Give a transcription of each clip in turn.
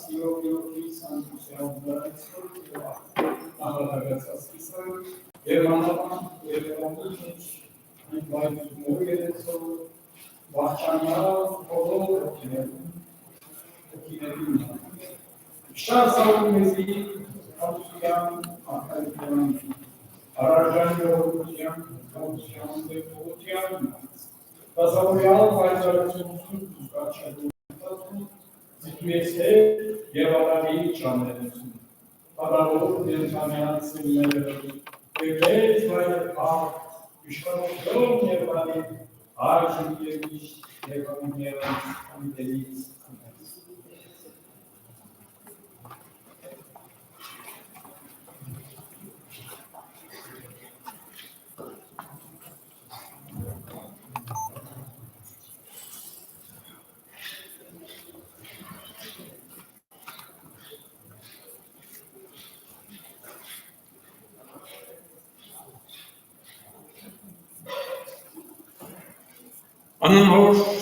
սիրով և հիսանության դարայցով և անդրադագացած իսան և անապան և ամուջնչ այն բայդումով երեցով վախճանյալ հողով հոգիներում Շար սարում մեզի հատության ախայության առաժան ժողության հատության դեպ հողության դասավորյալ պայծարությունություն ուզկաչագում ընտացում մեծ է եւ արաբի ճանաչում։ Բարավոր ներքանացումները դեպի վայր փակ իշխանություն եւ բարի արժի եւ միշտ եւ ամենից ամենից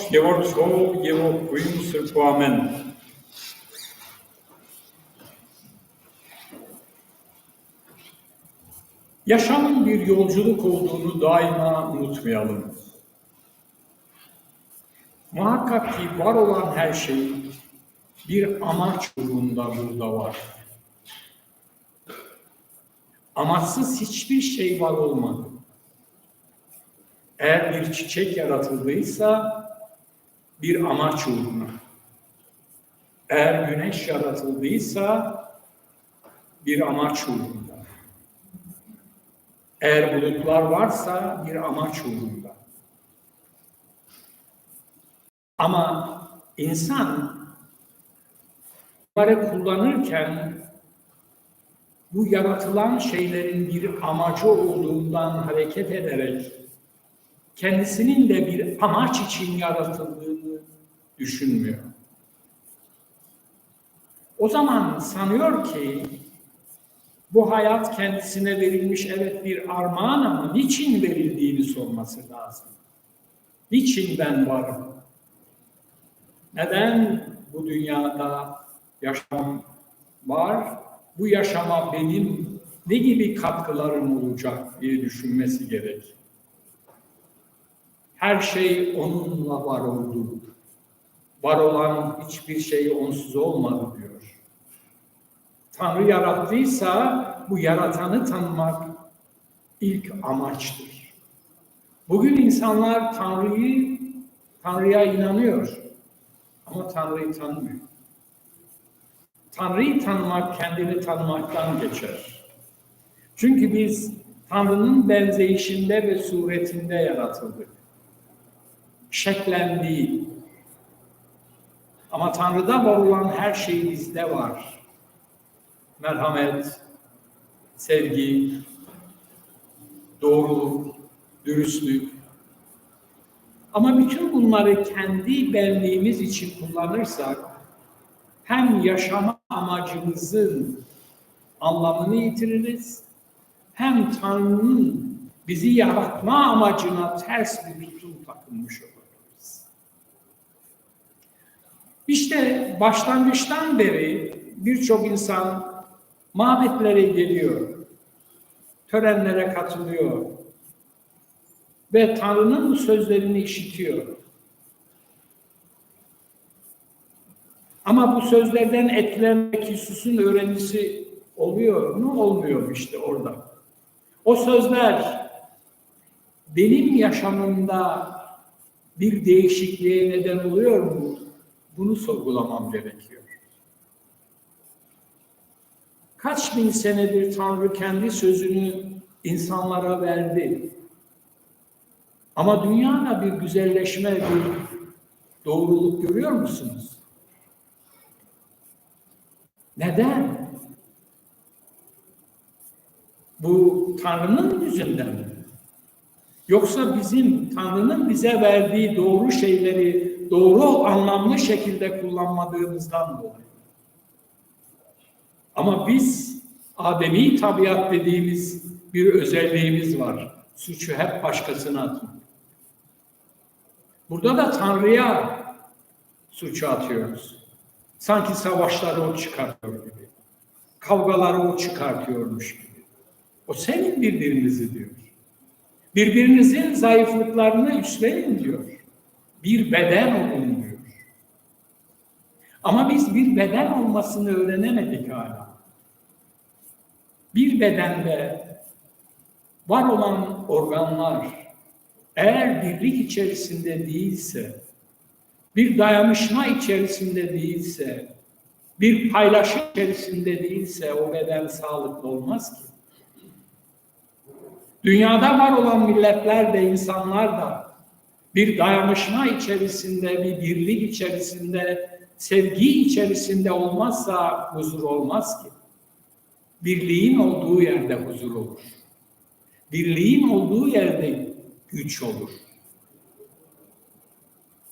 je wordt school, je wordt vrienden kwamen. Yaşamın bir yolculuk olduğunu daima unutmayalım. Muhakkak ki var olan her şey bir amaç uğrunda burada var. Amaçsız hiçbir şey var olmadı. Eğer bir çiçek yaratıldıysa bir amaç uğruna. Eğer güneş yaratıldıysa bir amaç uğrunda. Eğer bulutlar varsa bir amaç uğrunda. Ama insan bunları kullanırken bu yaratılan şeylerin bir amacı olduğundan hareket ederek kendisinin de bir amaç için yaratıldığını düşünmüyor. O zaman sanıyor ki bu hayat kendisine verilmiş evet bir armağan ama niçin verildiğini sorması lazım. Niçin ben varım? Neden bu dünyada yaşam var? Bu yaşama benim ne gibi katkılarım olacak diye düşünmesi gerek. Her şey onunla var oldu. Var olan hiçbir şey onsuz olmadı diyor. Tanrı yarattıysa bu yaratanı tanımak ilk amaçtır. Bugün insanlar Tanrı'yı Tanrı'ya inanıyor ama Tanrı'yı tanımıyor. Tanrı'yı tanımak kendini tanımaktan geçer. Çünkü biz Tanrı'nın benzeyişinde ve suretinde yaratıldık. Şeklendiği. Ama Tanrı'da var olan her şey bizde var. Merhamet, sevgi, doğruluk, dürüstlük. Ama bütün bunları kendi benliğimiz için kullanırsak hem yaşama amacımızın anlamını yitiririz hem Tanrı'nın bizi yaratma amacına ters bir tutum takılmış oluruz. İşte başlangıçtan beri birçok insan mabetlere geliyor, törenlere katılıyor ve Tanrı'nın bu sözlerini işitiyor. Ama bu sözlerden etkilenmek Yesus'un öğrencisi oluyor mu? Olmuyor işte orada. O sözler benim yaşamımda bir değişikliğe neden oluyor mu? Bunu sorgulamam gerekiyor. Kaç bin senedir Tanrı kendi sözünü insanlara verdi. Ama dünyada bir güzelleşme, bir doğruluk görüyor musunuz? Neden? Bu Tanrı'nın yüzünden mi? Yoksa bizim Tanrı'nın bize verdiği doğru şeyleri doğru anlamlı şekilde kullanmadığımızdan dolayı. Ama biz Ademi tabiat dediğimiz bir özelliğimiz var. Suçu hep başkasına atmak. Burada da Tanrı'ya suçu atıyoruz. Sanki savaşları o çıkartıyor gibi. Kavgaları o çıkartıyormuş gibi. O senin birbirinizi diyor. Birbirinizin zayıflıklarını üstlenin diyor. Bir beden olun diyor. Ama biz bir beden olmasını öğrenemedik hala. Bir bedende var olan organlar eğer birlik içerisinde değilse, bir dayanışma içerisinde değilse, bir paylaşım içerisinde değilse o beden sağlıklı olmaz ki. Dünyada var olan milletler de insanlar da bir dayanışma içerisinde, bir birlik içerisinde, sevgi içerisinde olmazsa huzur olmaz ki. Birliğin olduğu yerde huzur olur. Birliğin olduğu yerde güç olur.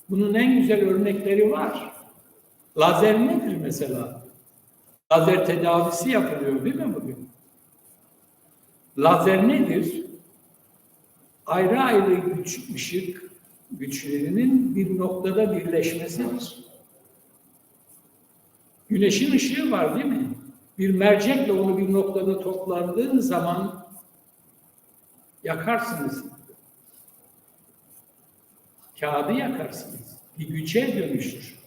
Bunun en güzel örnekleri var. Lazer nedir mesela? Lazer tedavisi yapılıyor değil mi bugün? Lazer nedir? Ayrı ayrı güç, ışık güçlerinin bir noktada birleşmesidir. Güneşin ışığı var değil mi? Bir mercekle onu bir noktada toplandığın zaman yakarsınız. Kağıdı yakarsınız. Bir güce dönüşür.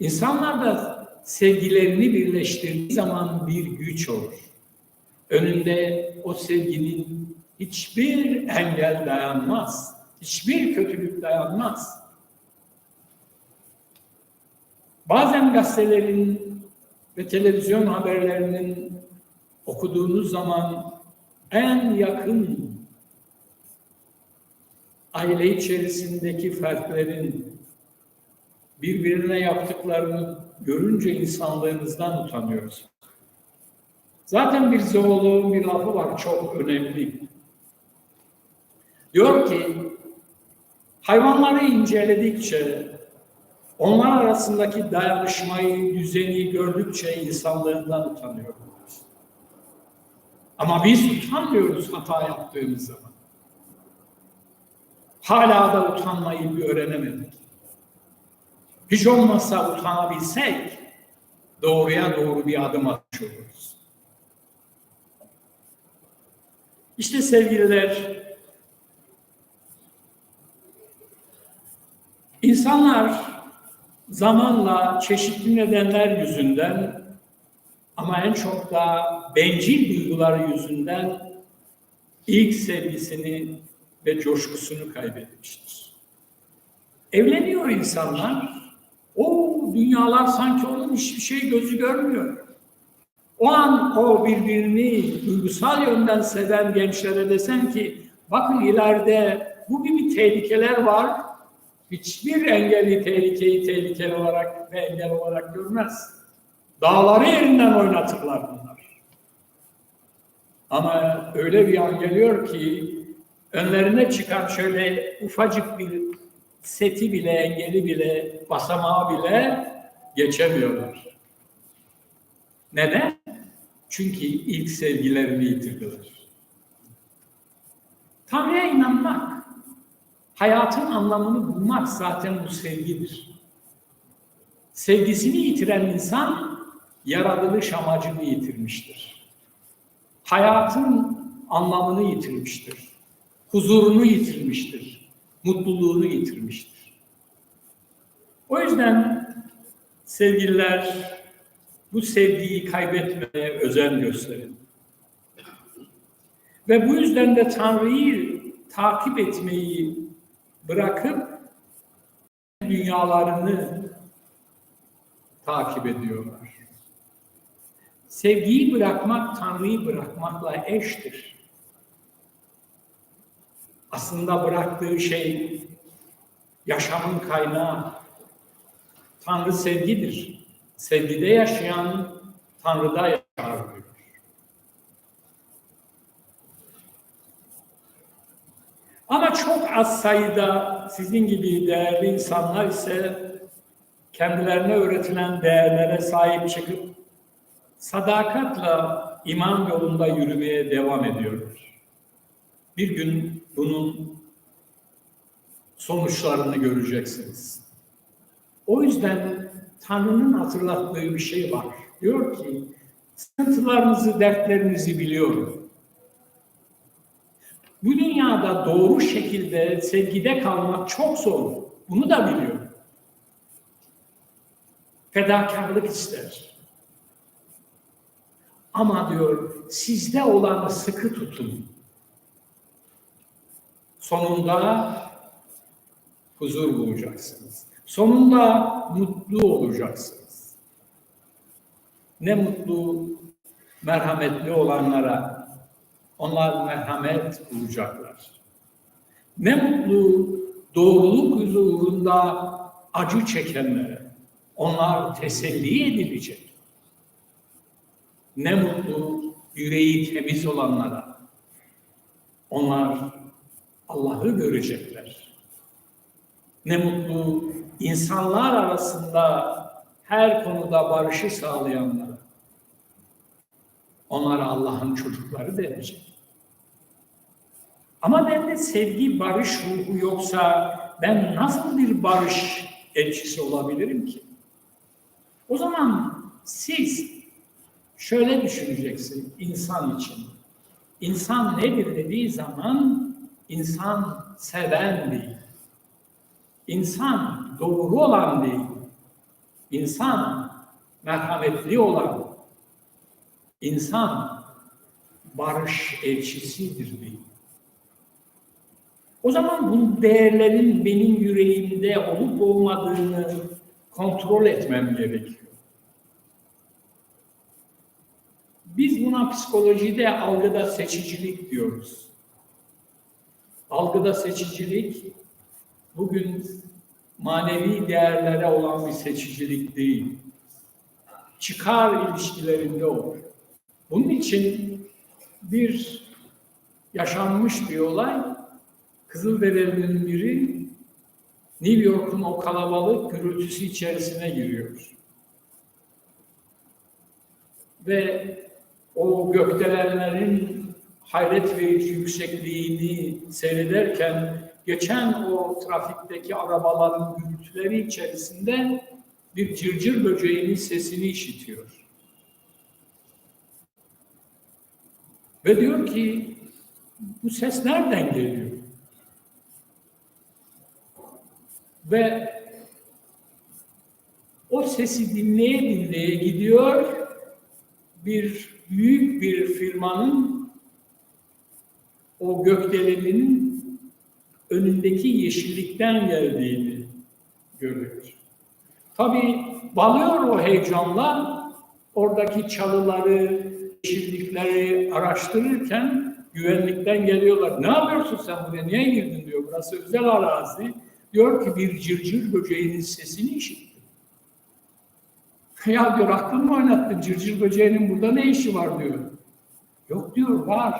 İnsanlar da sevgilerini birleştirdiği zaman bir güç olur. Önünde o sevginin hiçbir engel dayanmaz. Hiçbir kötülük dayanmaz. Bazen gazetelerin ve televizyon haberlerinin okuduğunuz zaman en yakın aile içerisindeki fertlerin birbirine yaptıklarını görünce insanlığımızdan utanıyoruz. Zaten bir zooloğun bir lafı var çok önemli. Diyor ki hayvanları inceledikçe onlar arasındaki dayanışmayı, düzeni gördükçe insanlığından utanıyoruz. Ama biz utanmıyoruz hata yaptığımız zaman. Hala da utanmayı bir öğrenemedik. Hiç olmazsa utanabilsek doğruya doğru bir adım atmış oluruz. İşte sevgililer, insanlar zamanla çeşitli nedenler yüzünden ama en çok da bencil duyguları yüzünden ilk sevgisini ve coşkusunu kaybetmiştir. Evleniyor insanlar, o dünyalar sanki onun hiçbir şey gözü görmüyor. O an o birbirini duygusal yönden seven gençlere desen ki bakın ileride bu gibi tehlikeler var. Hiçbir engeli tehlikeyi tehlikeli olarak ve engel olarak görmez. Dağları yerinden oynatırlar bunlar. Ama öyle bir an geliyor ki önlerine çıkan şöyle ufacık bir seti bile, engeli bile, basamağı bile geçemiyorlar. Neden? Çünkü ilk sevgilerini yitirdiler. Tanrı'ya inanmak, hayatın anlamını bulmak zaten bu sevgidir. Sevgisini yitiren insan yaratılış amacını yitirmiştir. Hayatın anlamını yitirmiştir. Huzurunu yitirmiştir. Mutluluğunu yitirmiştir. O yüzden sevgililer bu sevgiyi kaybetmeye özen gösterin. Ve bu yüzden de Tanrı'yı takip etmeyi bırakıp dünyalarını takip ediyorlar. Sevgiyi bırakmak Tanrı'yı bırakmakla eştir. Aslında bıraktığı şey yaşamın kaynağı. Tanrı sevgidir. Sevgide yaşayan Tanrı'da yaşar diyor. Ama çok az sayıda sizin gibi değerli insanlar ise kendilerine öğretilen değerlere sahip çıkıp sadakatla iman yolunda yürümeye devam ediyorlar. Bir gün bunun sonuçlarını göreceksiniz. O yüzden Tanrı'nın hatırlattığı bir şey var. Diyor ki, sıkıntılarınızı, dertlerinizi biliyorum. Bu dünyada doğru şekilde sevgide kalmak çok zor. Bunu da biliyorum. Fedakarlık ister. Ama diyor, sizde olanı sıkı tutun. Sonunda huzur bulacaksınız. Sonunda mutlu olacaksınız. Ne mutlu merhametli olanlara. Onlar merhamet bulacaklar. Ne mutlu doğruluk huzurunda acı çekenlere. Onlar teselli edilecek. Ne mutlu yüreği temiz olanlara. Onlar Allah'ı görecekler. Ne mutlu insanlar arasında her konuda barışı sağlayanlara. Onlara Allah'ın çocukları denecek. Ama bende sevgi, barış ruhu yoksa ben nasıl bir barış elçisi olabilirim ki? O zaman siz şöyle düşüneceksin insan için. İnsan nedir dediği zaman insan seven değil. İnsan doğru olan değil. İnsan merhametli olan. İnsan barış elçisidir değil. O zaman bu değerlerin benim yüreğimde olup olmadığını kontrol etmem gerekiyor. Biz buna psikolojide algıda seçicilik diyoruz. Algıda seçicilik bugün manevi değerlere olan bir seçicilik değil. Çıkar ilişkilerinde olur. Bunun için bir yaşanmış bir olay Kızılderililerin biri New York'un o kalabalık gürültüsü içerisine giriyor. Ve o gökdelenlerin hayret verici yüksekliğini seyrederken geçen o trafikteki arabaların gürültüleri içerisinde bir cırcır böceğinin sesini işitiyor. Ve diyor ki bu ses nereden geliyor? Ve o sesi dinleye dinleye gidiyor bir büyük bir firmanın o gökdeleninin önündeki yeşillikten geldiğini görüyor. Tabii balıyor o heyecanla oradaki çalıları, yeşillikleri araştırırken güvenlikten geliyorlar. Ne yapıyorsun sen buraya? Niye girdin diyor. Burası özel arazi. Diyor ki bir cırcır böceğinin sesini işittim. Ya diyor aklın mı oynattın? Cırcır böceğinin burada ne işi var diyor. Yok diyor var.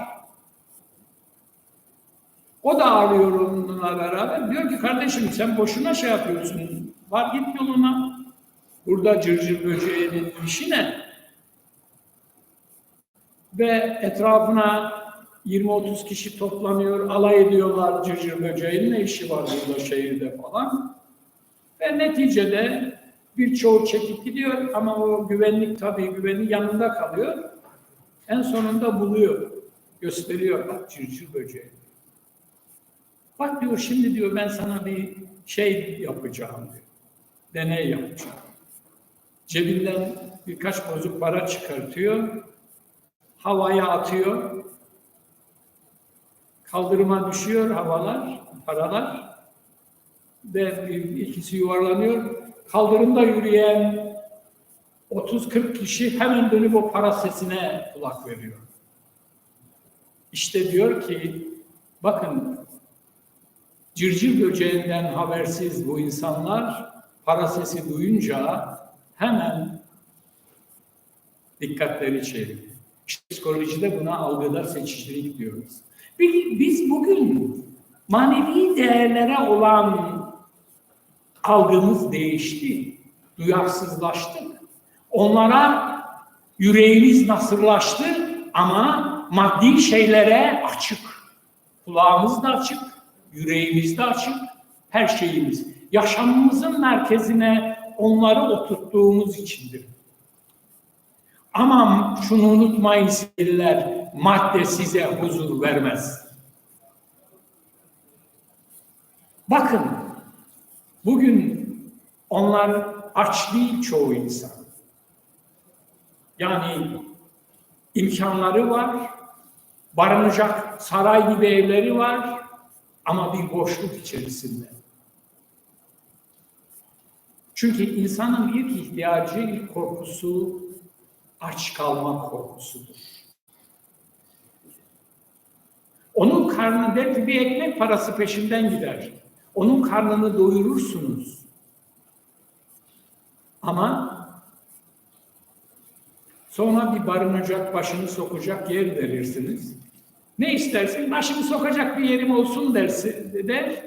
O da arıyor onunla beraber. Diyor ki kardeşim sen boşuna şey yapıyorsun. Var git yoluna. Burada cırcır böceğinin işi ne? Ve etrafına 20-30 kişi toplanıyor, alay ediyorlar cırcır böceğinin ne işi var burada şehirde falan. Ve neticede birçoğu çekip gidiyor ama o güvenlik tabii güvenlik yanında kalıyor. En sonunda buluyor, gösteriyor bak cırcır böceği. Bak diyor şimdi diyor ben sana bir şey yapacağım diyor. Deney yapacağım. Cebinden birkaç bozuk para çıkartıyor. Havaya atıyor. Kaldırıma düşüyor havalar, paralar. Ve ikisi yuvarlanıyor. Kaldırımda yürüyen 30-40 kişi hemen dönüp o para sesine kulak veriyor. İşte diyor ki bakın cırcır böceğinden habersiz bu insanlar para sesi duyunca hemen dikkatleri çeviriyor. Psikolojide buna algıda seçicilik diyoruz. Biz, biz bugün manevi değerlere olan algımız değişti. Duyarsızlaştık. Onlara yüreğimiz nasırlaştı ama maddi şeylere açık. Kulağımız da açık, yüreğimiz de açık, her şeyimiz. Yaşamımızın merkezine onları oturttuğumuz içindir. Ama şunu unutmayın sevgililer, madde size huzur vermez. Bakın, bugün onlar aç değil çoğu insan. Yani imkanları var, barınacak saray gibi evleri var ama bir boşluk içerisinde. Çünkü insanın ilk ihtiyacı, ilk korkusu aç kalma korkusudur. Onun karnı belki bir ekmek parası peşinden gider. Onun karnını doyurursunuz. Ama sonra bir barınacak, başını sokacak yer verirsiniz. Ne istersin? Başını sokacak bir yerim olsun dersi, der.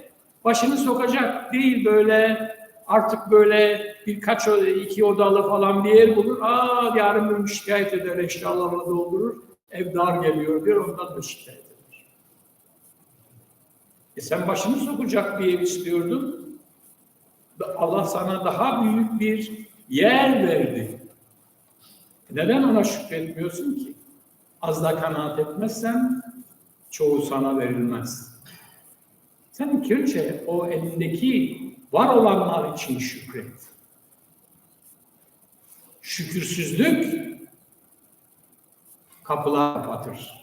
Başını sokacak değil böyle artık böyle birkaç iki odalı falan bir yer bulur. Aa yarın gün şikayet eder eşyalarla doldurur. Ev dar geliyor diyor ondan da şikayet eder. E sen başını sokacak bir ev istiyordun. Allah sana daha büyük bir yer verdi. Neden ona şükretmiyorsun ki? Az da kanaat etmezsen çoğu sana verilmez. Sen önce o elindeki var olanlar için şükret. Şükürsüzlük kapılar kapatır.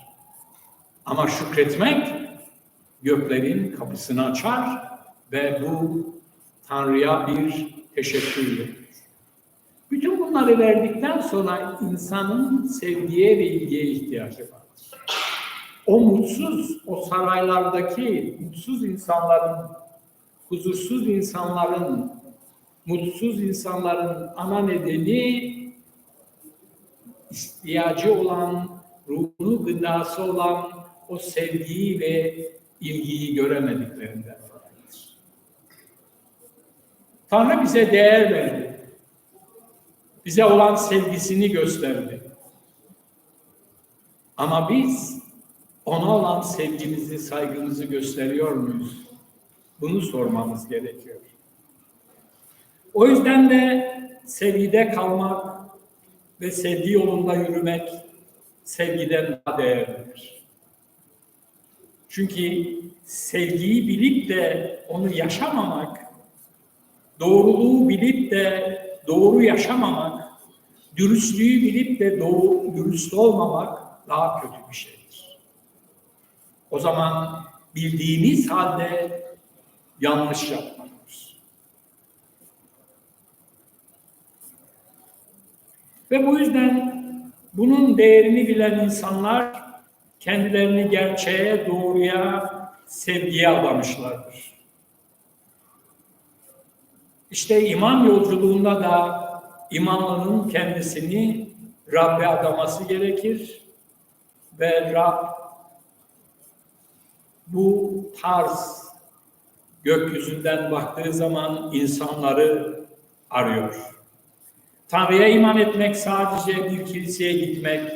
Ama şükretmek göklerin kapısını açar ve bu Tanrı'ya bir teşekkür. Bütün bunları verdikten sonra insanın sevgiye ve ilgiye ihtiyacı vardır. O mutsuz, o saraylardaki mutsuz insanların, huzursuz insanların, mutsuz insanların ana nedeni ihtiyacı olan, ruhunu gıdası olan o sevgiyi ve ilgiyi göremediklerinden dolayıdır. Tanrı bize değer verdi. Bize olan sevgisini gösterdi. Ama biz ona olan sevgimizi, saygımızı gösteriyor muyuz? Bunu sormamız gerekiyor. O yüzden de sevgide kalmak ve sevgi yolunda yürümek sevgiden daha değerlidir. Çünkü sevgiyi bilip de onu yaşamamak, doğruluğu bilip de doğru yaşamamak, dürüstlüğü bilip de doğru, dürüst olmamak daha kötü bir şeydir. O zaman bildiğimiz halde yanlış yapmalıyız. Ve bu yüzden bunun değerini bilen insanlar kendilerini gerçeğe, doğruya, sevgiye adamışlardır. İşte iman yolculuğunda da imanlının kendisini Rabbe adaması gerekir ve Rab bu tarz gökyüzünden baktığı zaman insanları arıyor. Tanrı'ya iman etmek sadece bir kiliseye gitmek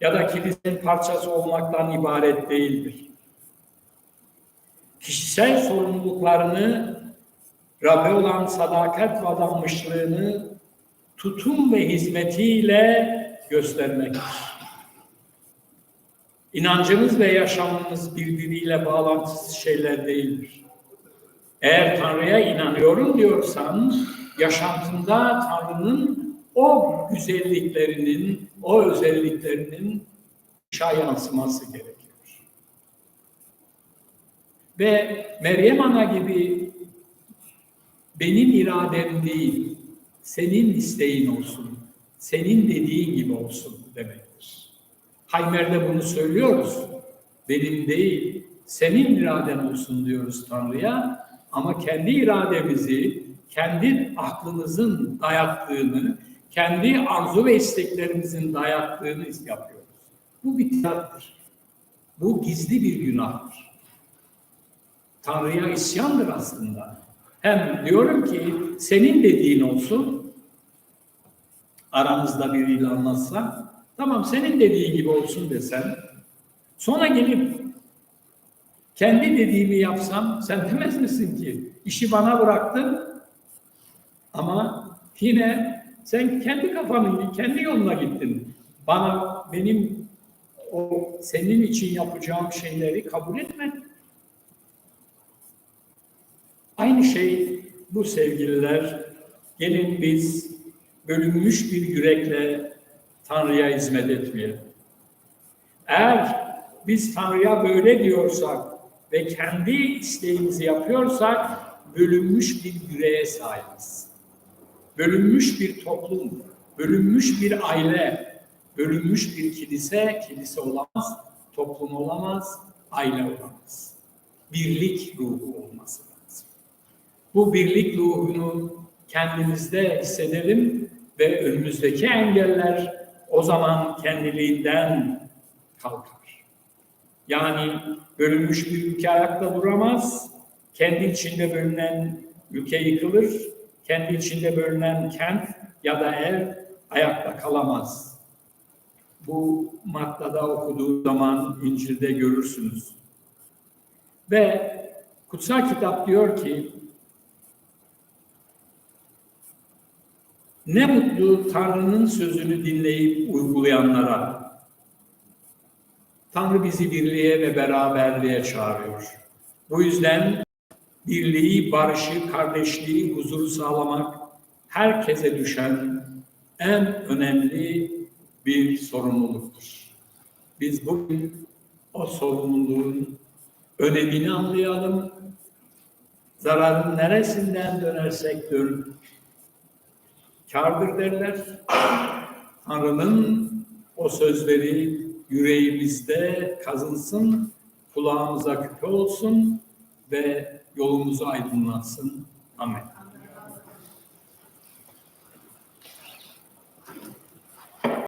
ya da kilisenin parçası olmaktan ibaret değildir. Kişisel sorumluluklarını Rabbe olan sadakat ve adanmışlığını tutum ve hizmetiyle göstermektir. İnancımız ve yaşamımız birbiriyle bağlantısız şeyler değildir. Eğer Tanrı'ya inanıyorum diyorsan, yaşantında Tanrı'nın o güzelliklerinin, o özelliklerinin dışa yansıması gerekiyor. Ve Meryem Ana gibi benim iradem değil, senin isteğin olsun, senin dediğin gibi olsun demektir. Haymer'de bunu söylüyoruz. Benim değil, senin iraden olsun diyoruz Tanrı'ya ama kendi irademizi, kendi aklımızın dayattığını, kendi arzu ve isteklerimizin dayattığını yapıyoruz. Bu bir tiyattır. Bu gizli bir günahtır. Tanrı'ya isyandır aslında. Hem diyorum ki senin dediğin olsun, aramızda biriyle anlatsa, tamam senin dediğin gibi olsun desen, sonra gelip kendi dediğimi yapsam, sen demez misin ki işi bana bıraktın Ama yine sen kendi kafanın, kendi yoluna gittin. Bana, benim o senin için yapacağım şeyleri kabul etmedin. Aynı şey bu sevgililer. Gelin biz bölünmüş bir yürekle Tanrı'ya hizmet etmeyelim. Eğer biz Tanrı'ya böyle diyorsak ve kendi isteğimizi yapıyorsak bölünmüş bir yüreğe sahibiz. Bölünmüş bir toplum, bölünmüş bir aile, bölünmüş bir kilise, kilise olamaz, toplum olamaz, aile olamaz. Birlik ruhu olması lazım. Bu birlik ruhunu kendimizde hissedelim ve önümüzdeki engeller o zaman kendiliğinden kalkar. Yani bölünmüş bir ülke ayakta duramaz, kendi içinde bölünen ülke yıkılır, kendi içinde bölünen kent ya da ev ayakta kalamaz. Bu Matta'da okuduğu zaman İncil'de görürsünüz. Ve kutsal kitap diyor ki ne mutlu Tanrı'nın sözünü dinleyip uygulayanlara. Tanrı bizi birliğe ve beraberliğe çağırıyor. Bu yüzden birliği, barışı, kardeşliği, huzuru sağlamak herkese düşen en önemli bir sorumluluktur. Biz bugün o sorumluluğun önemini anlayalım. Zararın neresinden dönersek dön, kârdır derler. Tanrı'nın o sözleri yüreğimizde kazınsın, kulağımıza küpe olsun ve yolumuzu aydınlatsın. Amin.